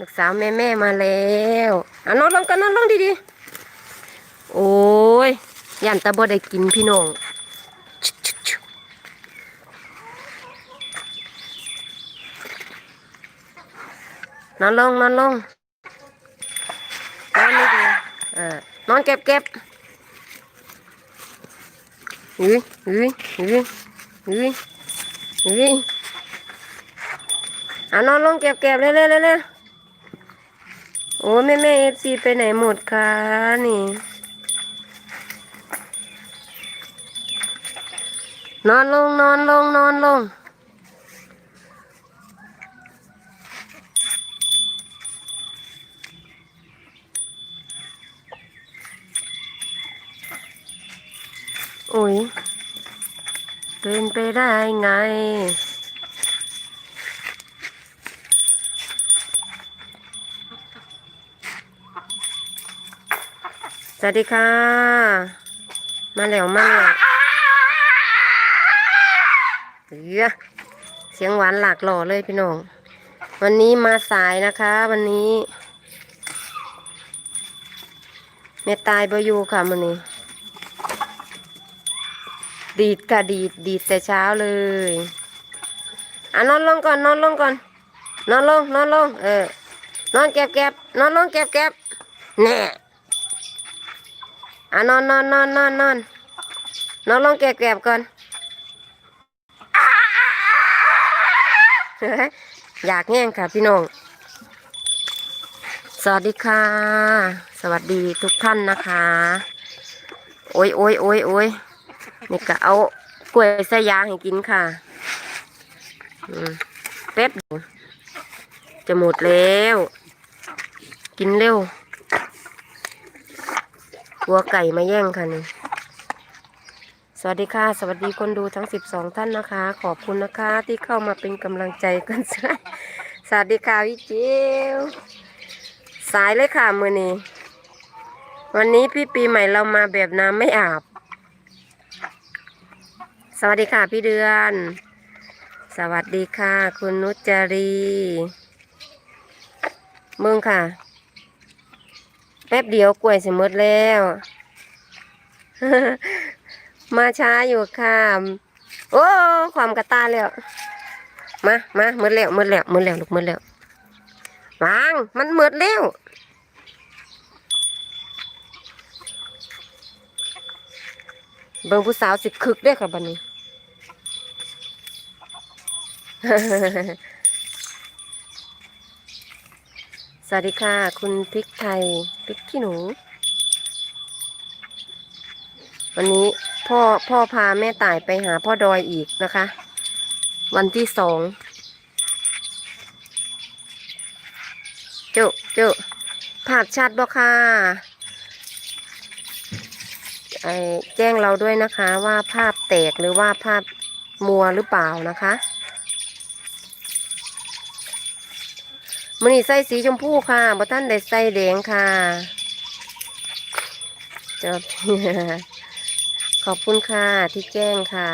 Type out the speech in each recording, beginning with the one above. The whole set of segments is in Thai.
ลูกสาวแม่แม่มาแล้วอะนอนลงกันนอนลงดีๆ โอ้ยยันตาบ่ได้กินพี่น้องนอนลงนอนลงนอนนี่ดีเออนอนเก็บเก็บอุ้ยอุ้ยอุ้ยอุ้ยอุ้ยอะนอนลงเก็บเก็บเร็วเร็วเร็วเร็ว โอ้แม่แม่เอฟซีไปไหนหมดคะนี่ นอนลงนอนลงนอนลง โอ้ยเป็นไปได้ไง สวัสดีค่ะ มาแล้วมาแล้วเหี้ยเสียงหวานหลากหล่อเลยพี่น้อง วันนี้มาสายนะคะ วันนี้เมตายบอยู่ค่ะมันนี้ ดีดค่ะดีดดีดแต่เช้าเลยอะนอนลงก่อน นอนลงก่อน นอนลงนอนลงเออนอนเก็บเก็บนอนลงเก็บเก็บแน่ อะนอนนอนนอนนอนนอนนอนลองเก็บเก็บก่อนอยากแง่งค่ะพี่น้องสวัสดีค่ะ สวัสดีทุกท่านนะคะ โอ้ยโอ้ยโอ้ยโอ้ยนี่ก็เอากล้วยใส่ยางให้กินค่ะอืมแป๊บเดียวจะหมดแล้ว กินเร็ว วัวไก่มาแย่งค่ะนี่สวัสดีค่ะ สวัสดีคนดูทั้ง 12 ท่านนะคะ ขอบคุณนะคะที่เข้ามาเป็นกำลังใจกันสวัสดีค่ะพี่เจียวสายเลยค่ะมือนี้ วันนี้พี่ปีใหม่เรามาแบบน้ำไม่อาบ สวัสดีค่ะพี่เดือน สวัสดีค่ะ คุณนุจจารีเมืองค่ะ แป๊บเดียวกล้วยสิหมดแล้ว มาช้าอยู่ค่ะ โอ้ความกระตาแล้ว มามาหมดแล้วหมดแล้วหมดแล้วลูกหมดแล้ววางมันหมดแล้วเบิ่งผู้สาวสิคึกได้ค่ะบัดนี้ สวัสดีค่ะ คุณพริกไทยพริกขี้หนู วันนี้พ่อพ่อพาแม่ต่ายไปหาพ่อดอยอีกนะคะ วันที่สองจุจุภาพชัดบ่ค่ะไอแจ้งเราด้วยนะคะว่าภาพแตกหรือว่าภาพมัวหรือเปล่านะคะ มันนี่ใส่สีชมพูค่ะบ่ท่านได้ใส่แดงค่ะจบขอบคุณค่ะที่แจ้งค่ะ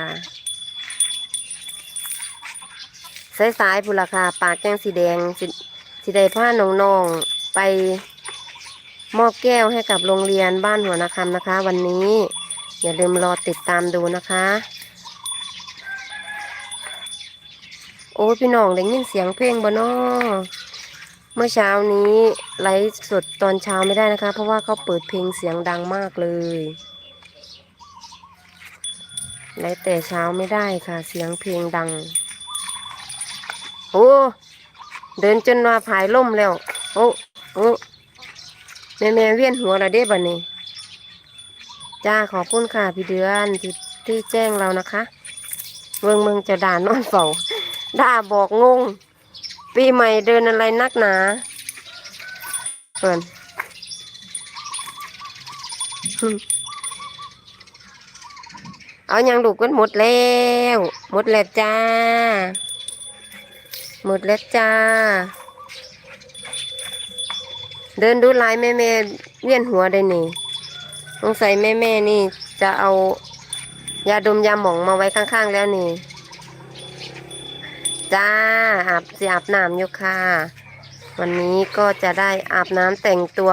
สายสายๆพุนละค่ะปากแก้งสีแดงสิสิได้ผ้าน้องๆไปมอบแก้วให้กับโรงเรียนบ้านหัวนาคำนะคะ วันนี้ อย่าลืมรอติดตามดูนะคะ โอ้พี่น้องได้ยินเสียงเพลงบ่นอ เมื่อเช้านี้ไลฟ์สดตอนเช้าไม่ได้นะคะ เพราะว่าเขาเปิดเพลงเสียงดังมากเลยไลฟ์แต่เช้าไม่ได้ค่ะ เสียงเพลงดัง โอ้ เดินจนว่าผายล่มแล้ว โอ้โอ้แม่แม่เวียนหัวเราได้บัดนี้จ้าขอบคุณค่ะพี่เดือนที่ที่แจ้งเรานะคะ เมืองเมืองจะด่านอนเฝ้าด่าบอกงง ปีใหม่เดินอะไรนักหนาเปิ่นเอายังดูกกันหมดแล้ว หมดแล้วจ้า หมดแล้วจ้า เดินดูลายแม่แม่เวียนหัวได้นี่สงสัยแม่แม่นี่จะเอายาดมยาหมองมาไว้ข้างๆแล้วนี่ จ้าอาบสิอาบน้ำอยู่ค่ะ วันนี้ก็จะได้อาบน้ำแต่งตัว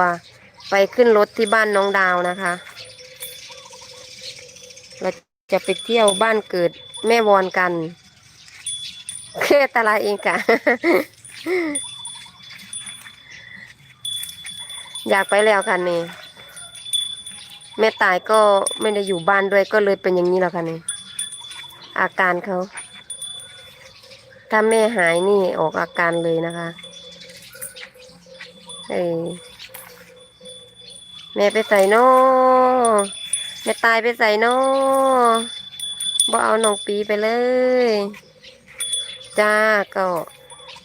ไปขึ้นรถที่บ้านน้องดาวนะคะ เราจะไปเที่ยวบ้านเกิดแม่วอนกันแค่ตลาดเองค่ะ อยากไปแล้วค่ะนี่แม่ตายก็ไม่ได้อยู่บ้านด้วยก็เลยเป็นอย่างนี้แล้วค่ะนี่อาการเขา ถ้าแม่หายนี่ออกอาการเลยนะคะเออแม่ไปใส่นอแม่ตายไปใส่นอบ่เอาน้องปีไปเลย จ้าก็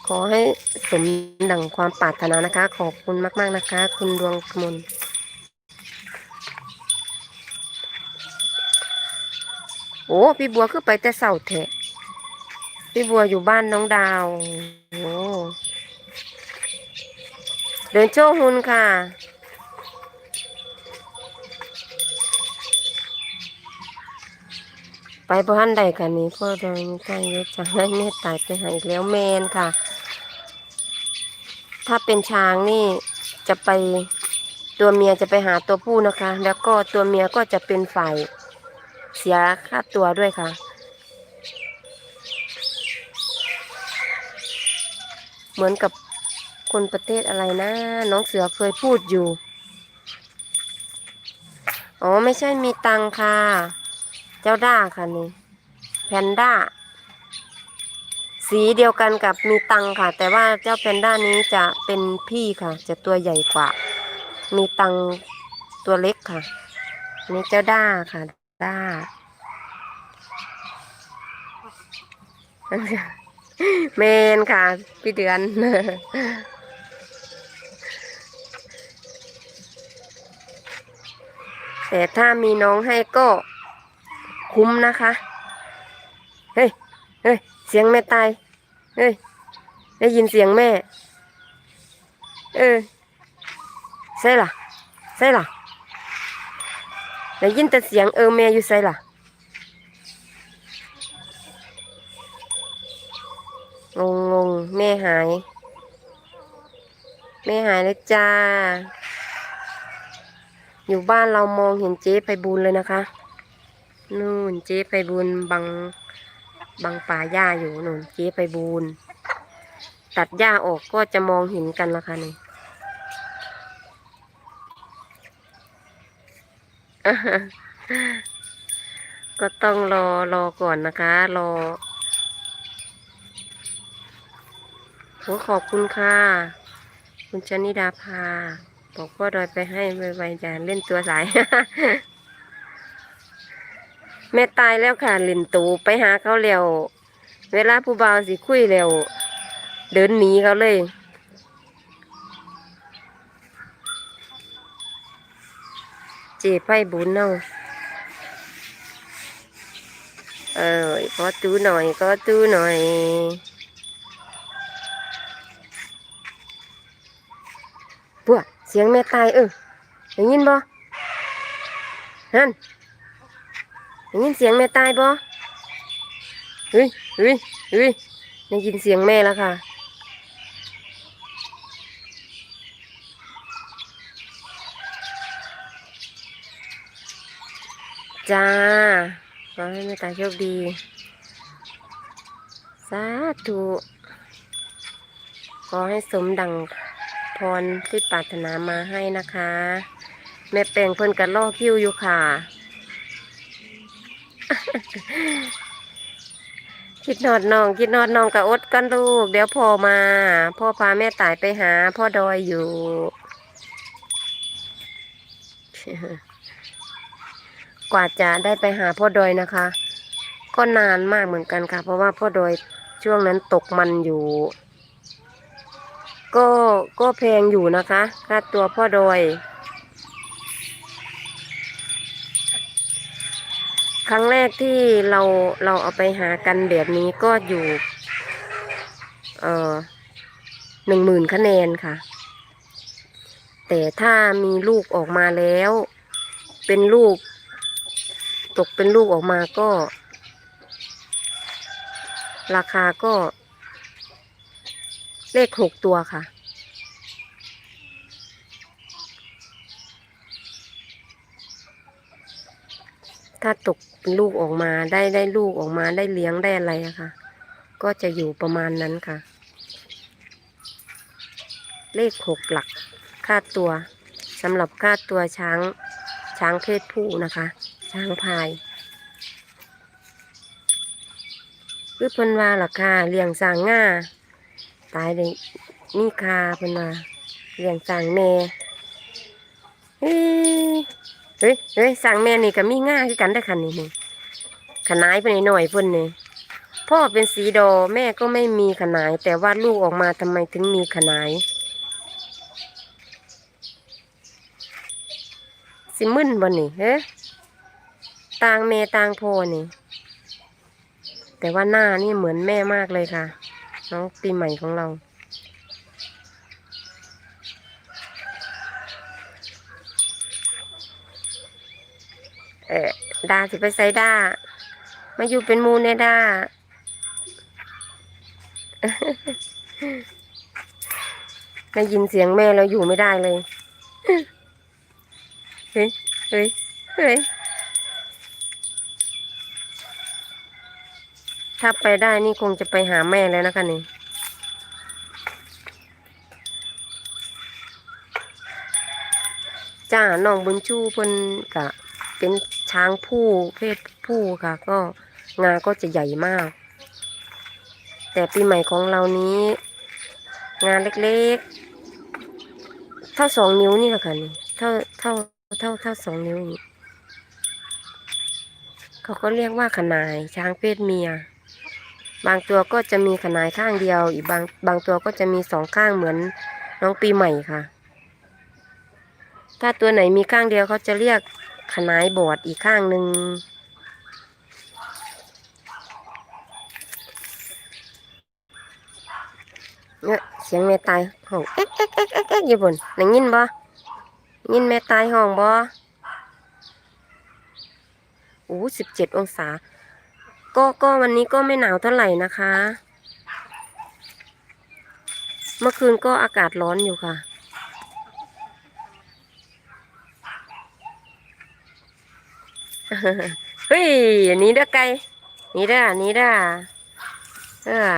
ขอให้สมดังความปรารถนานะคะ ขอบคุณมาก ๆนะคะ คุณดวงมลโอ้ พี่บัวคือไปแต่เสาแทะ พี่บัวอยู่บ้านน้องดาวโอ้เดินโชว์หุ่นค่ะ ไปบ้านใดกันนี้พ่อโดนใจเยอะจังให้แม่ตายไปหาอีกแล้วแมนค่ะ ถ้าเป็นช้างนี่จะไปตัวเมียจะไปหาตัวผู้นะคะ แล้วก็ตัวเมียก็จะเป็นฝ่ายเสียค่าตัวด้วยค่ะ เหมือนกับคนประเทศอะไรนะ น้องเสือเคยพูดอยู่ อ๋อไม่ใช่มีตังค่ะ เจ้าด้าค่ะนี่แพนด้า สีเดียวกันกับมีตังค่ะ แต่ว่าเจ้าแพนด้านี้จะเป็นพี่ค่ะ จะตัวใหญ่กว่า มีตังตัวเล็กค่ะนนี่เจ้าด้าค่ะ ด้า เมนค่ะ พี่เดือนแต่ถ้ามีน้องให้ก็คุ้มนะคะ เฮ้ย เฮ้ย เสียงแม่ตาย เฮ้ย ได้ยินเสียงแม่ เออ ใช่ล่ะใช่ล่ะได้ยินแต่เสียงเออแม่อยู่ใส่ล่ะ งงงงแม่หาย แม่หายเลยจ้า อยู่บ้านเรามองเห็นเจ๊ไปบูนเลยนะคะ นู่นเจ๊ไปบูนบังบังป่าหญ้าอยู่นู่นเจ๊ไปบูนตัดหญ้าออกก็จะมองเห็นกันละค่ะนี่ก็ต้องรอรอก่อนนะคะ รอ โอ้ขอบคุณค่ะ คุณชนิดาภาบอกพ่อดอยไปให้ไวๆจะเล่นตัวสาย แม่ตายแล้วค่ะเล่นตูไปหาเขาแล้วเวลาผู้บ่าวสิคุยแล้วเดินหนีเขาเลยเจ็บไพ่บุญเนาะเออขอตู้หน่อยขอตู้หน่อย พวกเสียงแม่ตายเออได้ยินบ่ฮันได้ยินเสียงแม่ตายบ่เฮ้ยเฮ้ยเฮ้ยได้ยินเสียงแม่แล้วค่ะจ้าขอให้แม่ตายโชคดี สาธุ ขอให้สมดัง พรที่ปรารถนามาให้นะคะ แม่แปลงเพิ่นกันล่อคิวอยู่ค่ะ คิดนอดน้อง คิดนอดน้องกับอดกันลูก เดี๋ยวพ่อมา พ่อพาแม่ตายไปหา พ่อดอยอยู่กว่าจะได้ไปหาพ่อดอยนะคะ ก็นานมากเหมือนกันค่ะ เพราะว่าพ่อดอยช่วงนั้นตกมันอยู่ ก็ก็แพงอยู่นะคะ ค่าตัวพ่อดอย ครั้งแรกที่เราเราเอาไปหากันแบบนี้ก็อยู่ เอ่อหนึ่งหมื่นคะแนนค่ะ แต่ถ้ามีลูกออกมาแล้ว เป็นลูก ตกเป็นลูกออกมาก็ ราคาก็ เลขหกตัวค่ะ ถ้าตกลูกออกมาได้ได้ลูกออกมาได้เลี้ยงได้อะไรอะค่ะ ก็จะอยู่ประมาณนั้นค่ะ เลขหกหลักค่าตัวสำหรับค่าตัวช้างช้างเพศผู้นะคะ ช้างพายคือพันว่าราคาเลี้ยงสางง่าายเลยนี่คาเพิ่นว่าเลี้ยงสร้างแม่เฮ้ยเฮ้ยเฮ้ยสร้างแม่นี่ก็มีง่าคือกันได้อคันนี่นี่ขนายไปหน่อยเพิ่นนี่พ่อเป็นสีดอแม่ก็ไม่มีขนาย แต่ว่าลูกออกมาทำไมถึงมีขนายสิมึนบ่นี่เฮ้ต่างเมต่างโพนี่ แต่ว่าหน้านี่เหมือนแม่มากเลยค่ะ น้องปีใหม่ของเรา เออดาสิไปใส่ดามาอยู่เป็นมูเนดาได้ยินเสียงแม่แล้วอยู่ไม่ได้เลย เฮ้ย เฮ้ย เฮ้ย ถ้าไปได้นี่คงจะไปหาแม่แล้วนะคะนี่จ้าน้องบุญชูเพิ่นกะ เป็นช้างผู้เพศผู้ค่ะ ก็งาก็จะใหญ่มาก แต่ปีใหม่ของเรานี้ งานเล็กๆ เท่าสองนิ้วนี่แหละค่ะนี่เท่าเท่าเท่าเท่าสองนิ้วนี่เขาก็เรียกว่าขนายช้างเพศเมีย บางตัวก็จะมีขนายข้างเดียว อีกบางบางตัวก็จะมีสองข้างเหมือนน้องปีใหม่ค่ะ ถ้าตัวไหนมีข้างเดียวเขาจะเรียกขนายบอดอีกข้างหนึ่งเนี่ยเสียงแม่ตายห้องเอ๊ะเอ๊ะเอ๊ะเอ๊ะเอ๊ะอยู่บนได้ยินบ่ได้ยินแม่ตายห้องบ่โอ้สิบเจ็ดองศา ก็ก็วันนี้ก็ไม่หนาวเท่าไหร่นะคะ เมื่อคืนก็อากาศร้อนอยู่ค่ะ เฮ้ยนี้เด้อไก่นี่เด้ออันนี้เด้อเออ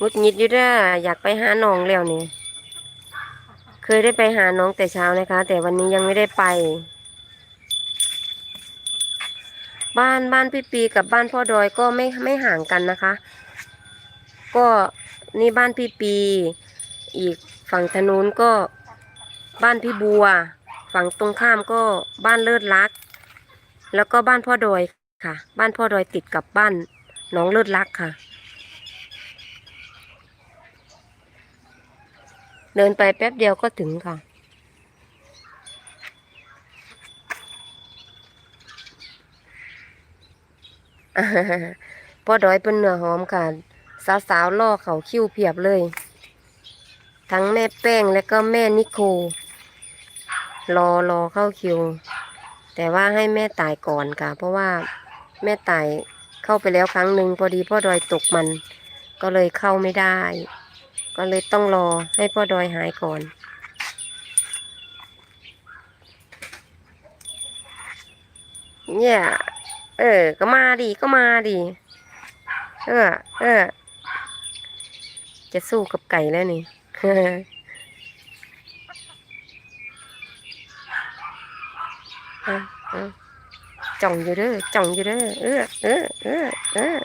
มุดงิดอยู่เด้ออยากไปหาน้องแล้วนี่ เคยได้ไปหาน้องแต่เช้านะคะ แต่วันนี้ยังไม่ได้ไป บ้านบ้านพี่ปีกับบ้านพ่อดอยก็ไม่ไม่ห่างกันนะคะ ก็นี่บ้านพี่ปี อีกฝั่งถนนก็บ้านพี่บัว ฝั่งตรงข้ามก็บ้านเลิศรัก แล้วก็บ้านพ่อดอยค่ะ บ้านพ่อดอยติดกับบ้านน้องเลิศรักค่ะ เดินไปแป๊บเดียวก็ถึงค่ะ พ่อดอยเป็นเนื้อหอมค่ะ สาวๆล่อเขาคิ้วเพียบเลย ทั้งแม่แป้งและก็แม่นิโครอรอเข้าคิว แต่ว่าให้แม่ตายก่อนค่ะ เพราะว่าแม่ตายเข้าไปแล้วครั้งหนึ่งพอดีพ่อดอยตกมัน ก็เลยเข้าไม่ได้ ก็เลยต้องรอให้พ่อดอยหายก่อนเนี่ย เออ ก็มาดิก็มาดิเออ เออ จะสู้กับไก่แล้วนี่จ่องอยู่เด้อจ่องอยู่เด้อเออเออเออเออ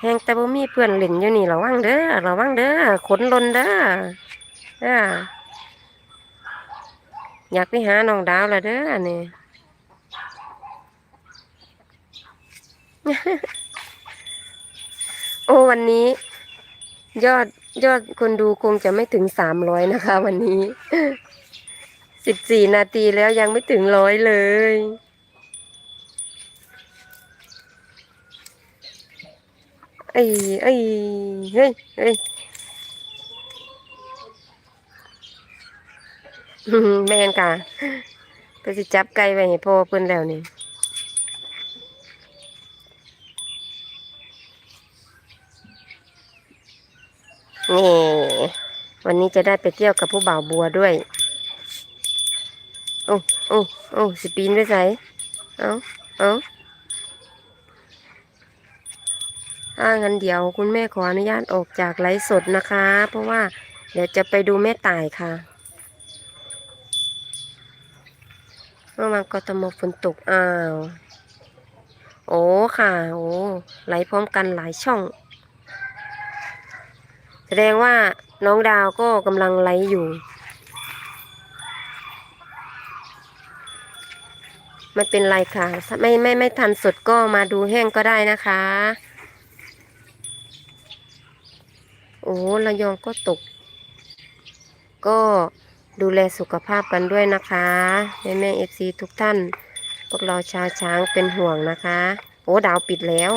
แหงแต่บ่มีเพื่อนเล่นอยู่นี่ระวังเด้อระวังเด้อขนลนเด้อเอออยากไปหาน้องดาวแล้วเด้อนี่ โอ้วันนี้ ยอดยอดคนดูคงจะไม่ถึงสามร้อยนะคะ วันนี้สิบสี่นาทีแล้วยังไม่ถึงร้อยเลยเอ้ยเอ้เฮ้ยเฮ้ยแม่นค่ะไปสิจับไก่ไว้ให้พ่อเพิ่นแล้วนี่ นี่วันนี้จะได้ไปเที่ยวกับผู้บ่าวบัวด้วยโอ้โอ้โอ้สิปีนไปใส่เอาเอาถ้างั้นเดี๋ยวคุณแม่ขออนุญาตออกจากไลฟ์สดนะคะ เพราะว่าเดี๋ยวจะไปดูแม่ตายค่ะ เมื่อวานกทมฝนตกอ้าว โอ้ค่ะ โอ้ไหลพร้อมกันหลายช่อง แสดงว่าน้องดาวก็กำลังไลฟ์อยู่ ไม่เป็นไรค่ะถ้าไม่ไม่ไม่ทันสดก็มาดูแห้งก็ได้นะคะ โอ้ระยองก็ตก ก็ดูแลสุขภาพกันด้วยนะคะแม่แม่เอฟซีทุกท่าน พวกเราชาวช้างเป็นห่วงนะคะ โอ้ดาวปิดแล้ว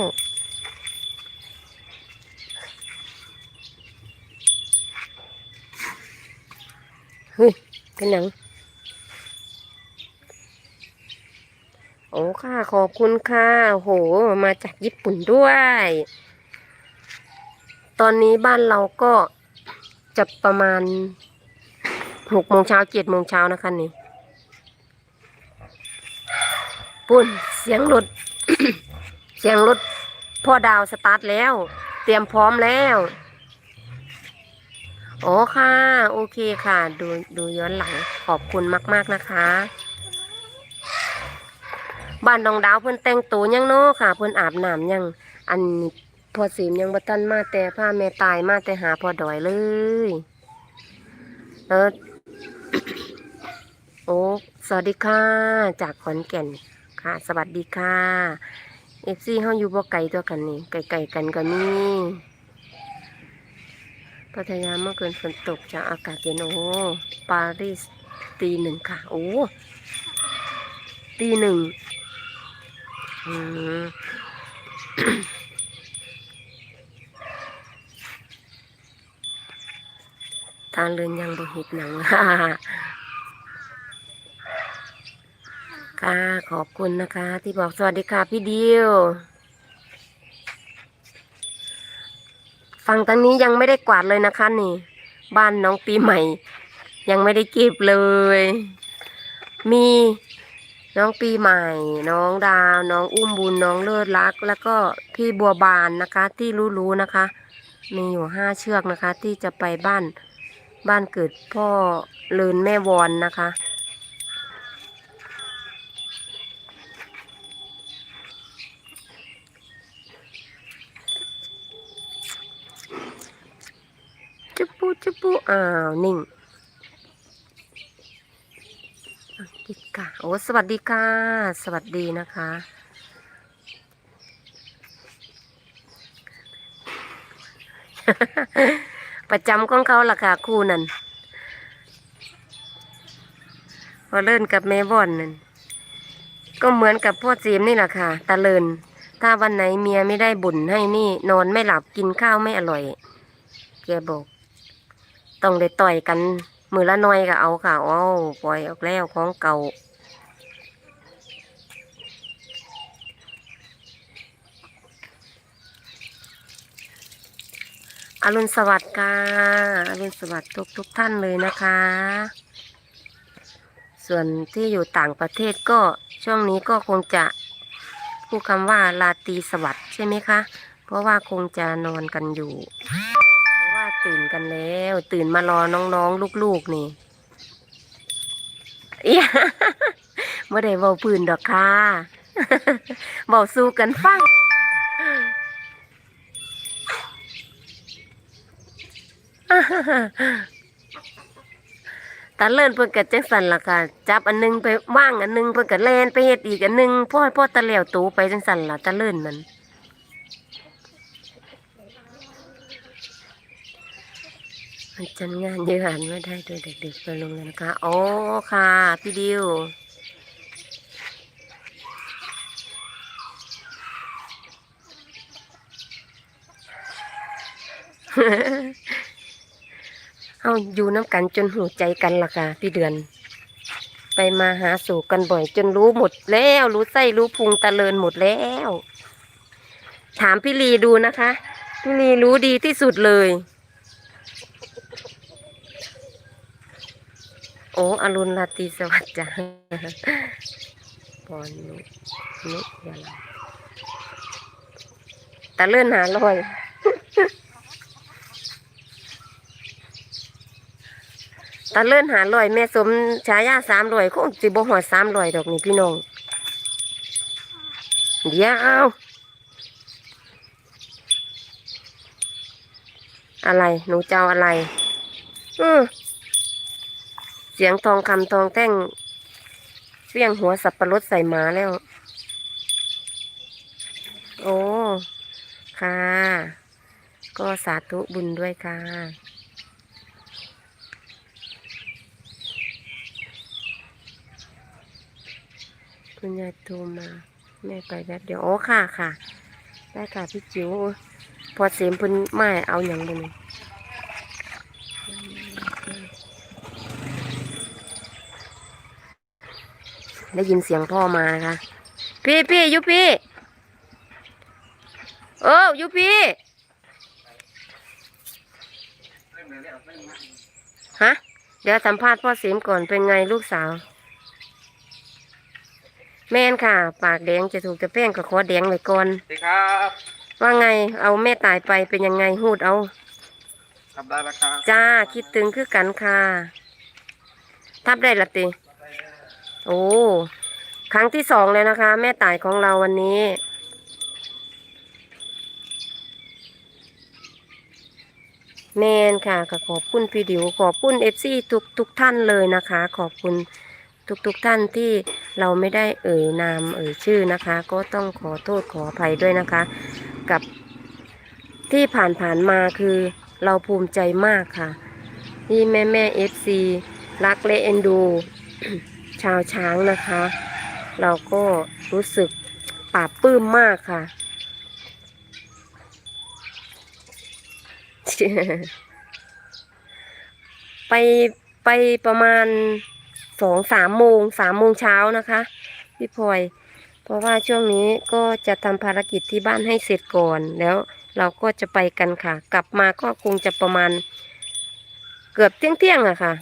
เฮ้ยเป็นหนัง โอ้ค่ะ ขอบคุณค่ะโห มาจากญี่ปุ่นด้วย ตอนนี้บ้านเราก็จะประมาณหกโมงเช้าเจ็ดโมงเช้านะคะนี่ปุ่นเสียงรถเสียงรถพ่อดาวสตาร์ทแล้ว เตรียมพร้อมแล้ว อ๋อค่ะ โอเคค่ะ ดูดูย้อนหลังขอบคุณมาก ๆนะคะบ้านดองดาวเพิ่นแต่งตัวยังเนาะค่ะ เพิ่นอาบน้ำยัง อันพอสีมยังบ่ทันมาแต่ผ้าแม่ตายมาแต่หาพอดอยเลยเออโอ้สวัสดีค่ะ จากขอนแก่นค่ะ สวัสดีค่ะเอฟซีเฮาอยู่บ่ไกลตัวกันนี่ไกลๆกันก็มี พัทยาเมื่อเกินฝนตกจากอากาศเย็นโอ้ปารีสตีหนึ่งค่ะ โอ้ตีหนึ่งอืมทานเรือนยังบ่เห็ดหนังค่ะ ขอบคุณนะคะ ที่บอกสวัสดีค่ะพี่ดิว ฝั่งทางนี้ยังไม่ได้กวาดเลยนะคะ นี่ บ้านน้องปีใหม่ ยังไม่ได้เก็บเลย มีน้องปีใหม่ น้องดาว น้องอุ้มบุญ น้องเลิศรัก แล้วก็พี่บัวบานนะคะ ที่รู้ๆนะคะ มีอยู่ห้าเชือกนะคะ ที่จะไปบ้านบ้านเกิดพ่อเลินแม่วอนนะคะ ปูจุบปูอ้าวนิ่งอะปิดค่ะโอ้สวัสดีค่ะ สวัสดีนะคะ ประจำของเขาล่ะค่ะคู่นั่นพอเล่นกับแม่บอนนั่นก็เหมือนกับพ่อเจมนี่แหละค่ะตาเลิน ถ้าวันไหนเมียไม่ได้บุญให้นี่ นอนไม่หลับกินข้าวไม่อร่อย แกบอก ต้องได้ต่อยกันมือละหน้อยก็เอาค่ะเอาปล่อยออกแล้วของเก่าอรุณสวัสดิ์ค่ะอรุณสวัสดิ์ทุกทุกท่านเลยนะคะ ส่วนที่อยู่ต่างประเทศก็ช่วงนี้ก็คงจะพูดคำว่าลาตีสวัสดิ์ใช่ไหมคะ เพราะว่าคงจะนอนกันอยู่ ตื่นกันแล้ว ตื่นมารอน้องๆ ลูกๆ นี่เอียะไม่ได้เบาปืนดอกค่ะเบาสู้กันฟังตาเลิ่นเพิ่นก็จังสันล่ะค่ะ จับอันหนึงไปว่างอันหนึงเพิ่นก็แลนไปเฮ็ดอีกอันหนึงพ่อพ่อตะเหลียวตูไปจังสันล่ะตาเลิ่นมัน มันจันงานเยอะหันไม่ได้โดยเด็กๆไปโรงเรียนนะคะโอ้ค่ะ พี่ดิวเอาอยู่น้ำกันจนหูใจกันล่ะค่ะ พี่เดือน ไปมาหาสู่กันบ่อย จนรู้หมดแล้ว รู้ไส้รู้พุงตะเลินหมดแล้ว ถามพี่ลีดูนะคะ พี่ลีรู้ดีที่สุดเลย โอ้อรุณราตรีสวัสดิ์จ้าปอนนุนุยาลาตะเลื่อนหาลอยตะเลื่อนหาลอย แม่สมฉายาสามลอยคงสิบ่หอดสามลอยดอกนี่พี่น้องเดี๋ยวอะไร หนูเจ้าอะไร อือ เสียงทองคำทองแท่งเฟี้ยงหัวสับปะรดใส่หมาแล้ว โอ้ ค่ะ ก็สาธุบุญด้วยค่ะคุณยายโทรมาแม่ไปแป๊บเดียว โอ้ค่ะค่ะ ได้ค่ะพี่จิ๋วพอเสียมพิ่นไม่เอาอย่างบุญ ได้ยินเสียงพ่อมานะคะ พี่พี่อยุพี่เอออยุพี่ฮะ เดี๋ยวสัมภาษณ์พ่อเสียมก่อนเป็นไงลูกสาว แม่นค่ะ ปากแดงจะถูกจะแป้งกับคอแดงไว้ก่อนสวัสดีครับว่าไงเอาแม่ตายไปเป็นยังไงหูดเอาทำได้แล้วครับจ้าคิดถึงคือกันค่ะทับได้ละติ โอ้ครั้งที่สองเลยนะคะ แม่ตายของเราวันนี้ แมนค่ะก็ขอบคุณพี่ดิวขอบคุณเอฟซีทุกทุกท่านเลยนะคะ ขอบคุณทุกทุกท่านที่เราไม่ได้เอ่ยนามเอ่ยชื่อนะคะ ก็ต้องขอโทษขออภัยด้วยนะคะ กับที่ผ่านผ่านๆมาคือเราภูมิใจมากค่ะ ที่แม่แม่เอฟซีรักและเอ็นดู ชาวช้างนะคะ เราก็รู้สึกปลาบปลื้มมากค่ะ ไปไปประมาณสองสามโมงสามโมงเช้านะคะ พี่พลอยเพราะว่าช่วงนี้ก็จะทำภารกิจที่บ้านให้เสร็จก่อนแล้วเราก็จะไปกันค่ะ กลับมาก็คงจะประมาณเกือบเที่ยงเที่ยงๆอะค่ะ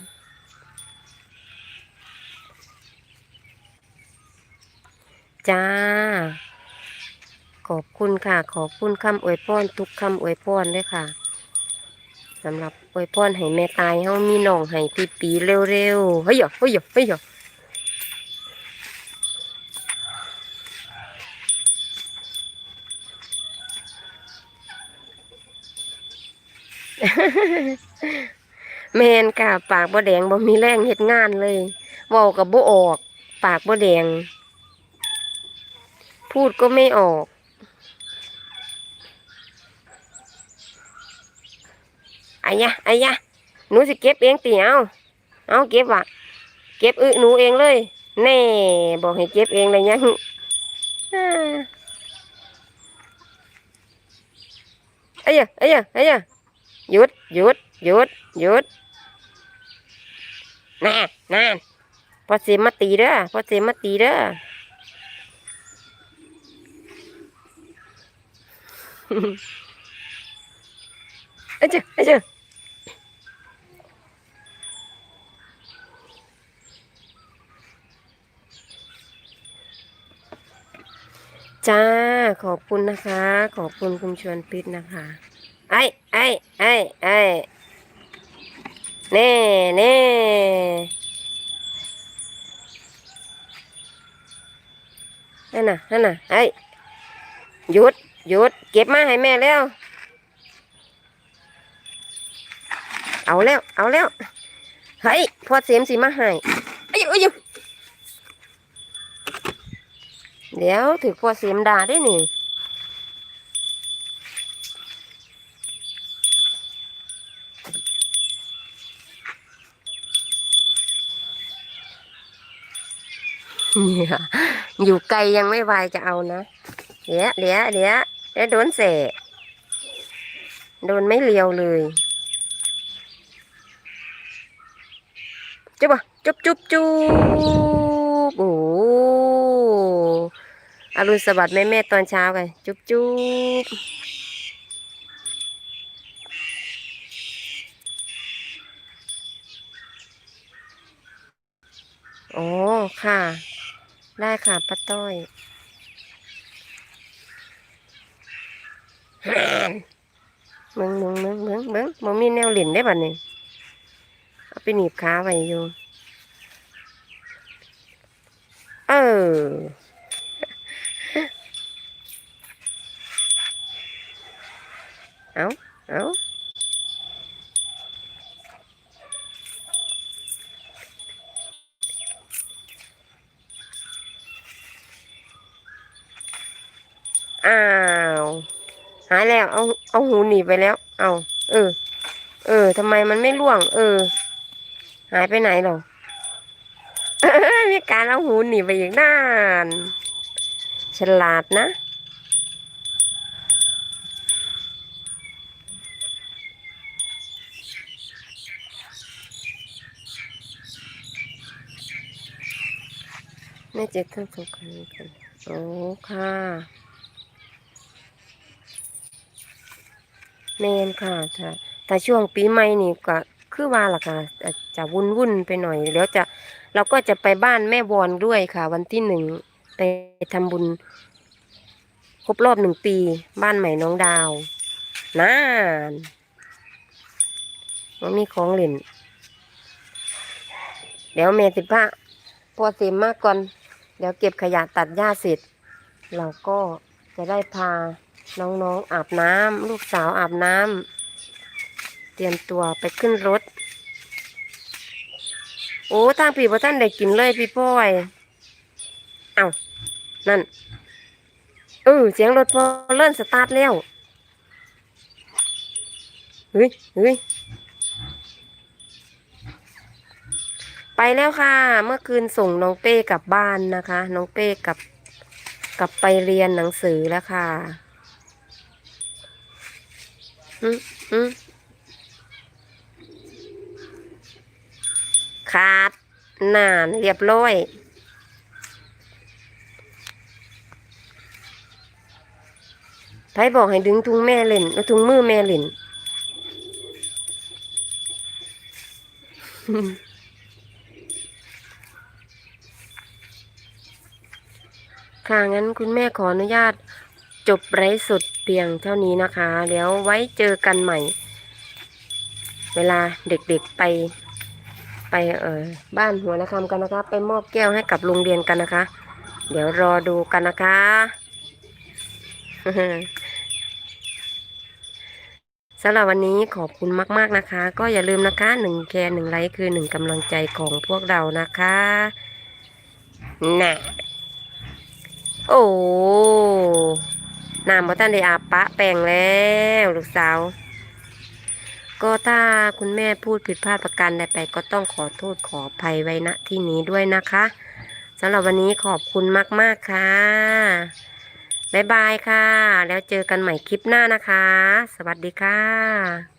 จ้า ขอบคุณค่ะ ขอบคุณคำอวยพรทุกคำอวยพรด้วยค่ะสำหรับอวยพรให้แม่ตายเฮามีน้องให้ปีปีๆเร็วๆเฮ้ยหยเฮ้ยหยเฮ้ยหยแมนค่ะ ปากบ่แดงบ่มีแรงเฮ็ดงานเลยเว้ากับบ่ออก ปากบ่แดง พูดก็ไม่ออก อายะอายะหนูสิเก็บเองตีเอาเอาเก็บวะเก็บอึหนูเองเลย แน่ บอกให้เก็บเองเลยยังอ่าอายะอายะอายะหยุดหยุดหยุดหยุดน่าน่าพอเสียมาตีเด้อพอเสียมาตีเด้อ อาจ้ะอาจ้ะจ้า ขอบคุณนะคะ ขอบคุณคุณชวนพิษนะคะ ไอ้ไอ้ไอ้ไอ้เน่เน่นั่นน่ะนั่นน่ะไอ้หยุด หยุด เก็บมาให้แม่แล้ว เอาแล้ว เอาแล้ว เฮ้ยพอเสียมสีมาให้อายุอายุเดี๋ยวถือพอเสียมด่าได้นี่เนี่ยอยู่ไกลยังไม่วายจะเอานะ เดี๋ยวเดี๋ยวเดี๋ยว เดี๋ยวโดนเสะโดนไม่เลียวเลยจุ๊บอะจุ๊บจุ๊บจุ๊บโอ้โหอรุณสวัสดิ์แม่แม่ตอนเช้ากันจุ๊บจุ๊บโอ้ค่ะ ได้ค่ะป้าต้อย เบิ้งเบิ้งเบิ้งเบิ้งเบิ้งบ่มีแนวหลินได้บัดนี้เอาไปหนีบขาไว้อยู่ เออ เอาเอาอ้าว หายแล้วเอาเอาหูหนีไปแล้ว เอาเออ เออทำไมมันไม่ร่วง เออ หายไปไหนหรอมีการเอาหูหนีไปอีกนาน ฉลาดนะแม่เจ็ดทั้งสองคนกันโอ้ค่ะ แมนค่ะแต่ช่วงปีใหม่นี่ก็คือว่าล่ะค่ะจะวุ่นวุ่นไปหน่อยแล้วจะเราก็จะไปบ้านแม่วอนด้วยค่ะ วันที่หนึ่งไปทำบุญ ครบรอบหนึ่งปี บ้านใหม่น้องดาวนานมันมีของเล่นเดี๋ยวเมติพระพอเสียมากก่อน เดี๋ยวเก็บขยะตัดหญ้าเสร็จ เราก็จะได้พา น้องๆอาบน้ำลูกสาวอาบน้ำเตรียมตัวไปขึ้นรถ โอ้ทางพี่พ่ท่านได้กินเลยพี่พ่อยเอานั่นเออเสียงรถพอเลื่อนสตาร์ทแล้วเฮ้ยเฮ้ยไปแล้วค่ะ เมื่อคืนส่งน้องเป้กลับบ้านนะคะ น้องเป้กลับกลับไปเรียนหนังสือแล้วค่ะ ขาดนานเรียบร้อยไผบอกให้ดึงถุงแม่เล่นเอาถุงมือแม่เล่นค่ะงั้นคุณแม่ขออนุญาตจบไร้สด เพียงเท่านี้นะคะเดี๋ยวไว้เจอกันใหม่ เวลาเด็กๆไป ไปเออบ้านหัวนาคำกันนะคะ ไปมอบแก้วให้กับโรงเรียนกันนะคะ เดี๋ยวรอดูกันนะคะสำหรับวันนี้ขอบคุณมาก ๆนะคะ ก็อย่าลืมนะคะหนึ่งแคร์หนึ่งไลค์คือหนึ่งกำลังใจของพวกเรานะคะน่ะโอ้ น้ำบ่ท่านได้อาปะแปลงแล้วลูกสาว ก็ถ้าคุณแม่พูดผิดพลาดประการใดไปก็ต้องขอโทษขออภัยไว้ณที่นี้ด้วยนะคะสำหรับวันนี้ขอบคุณมาก ๆ ค่ะบ๊ายบายค่ะ แล้วเจอกันใหม่คลิปหน้านะคะ สวัสดีค่ะ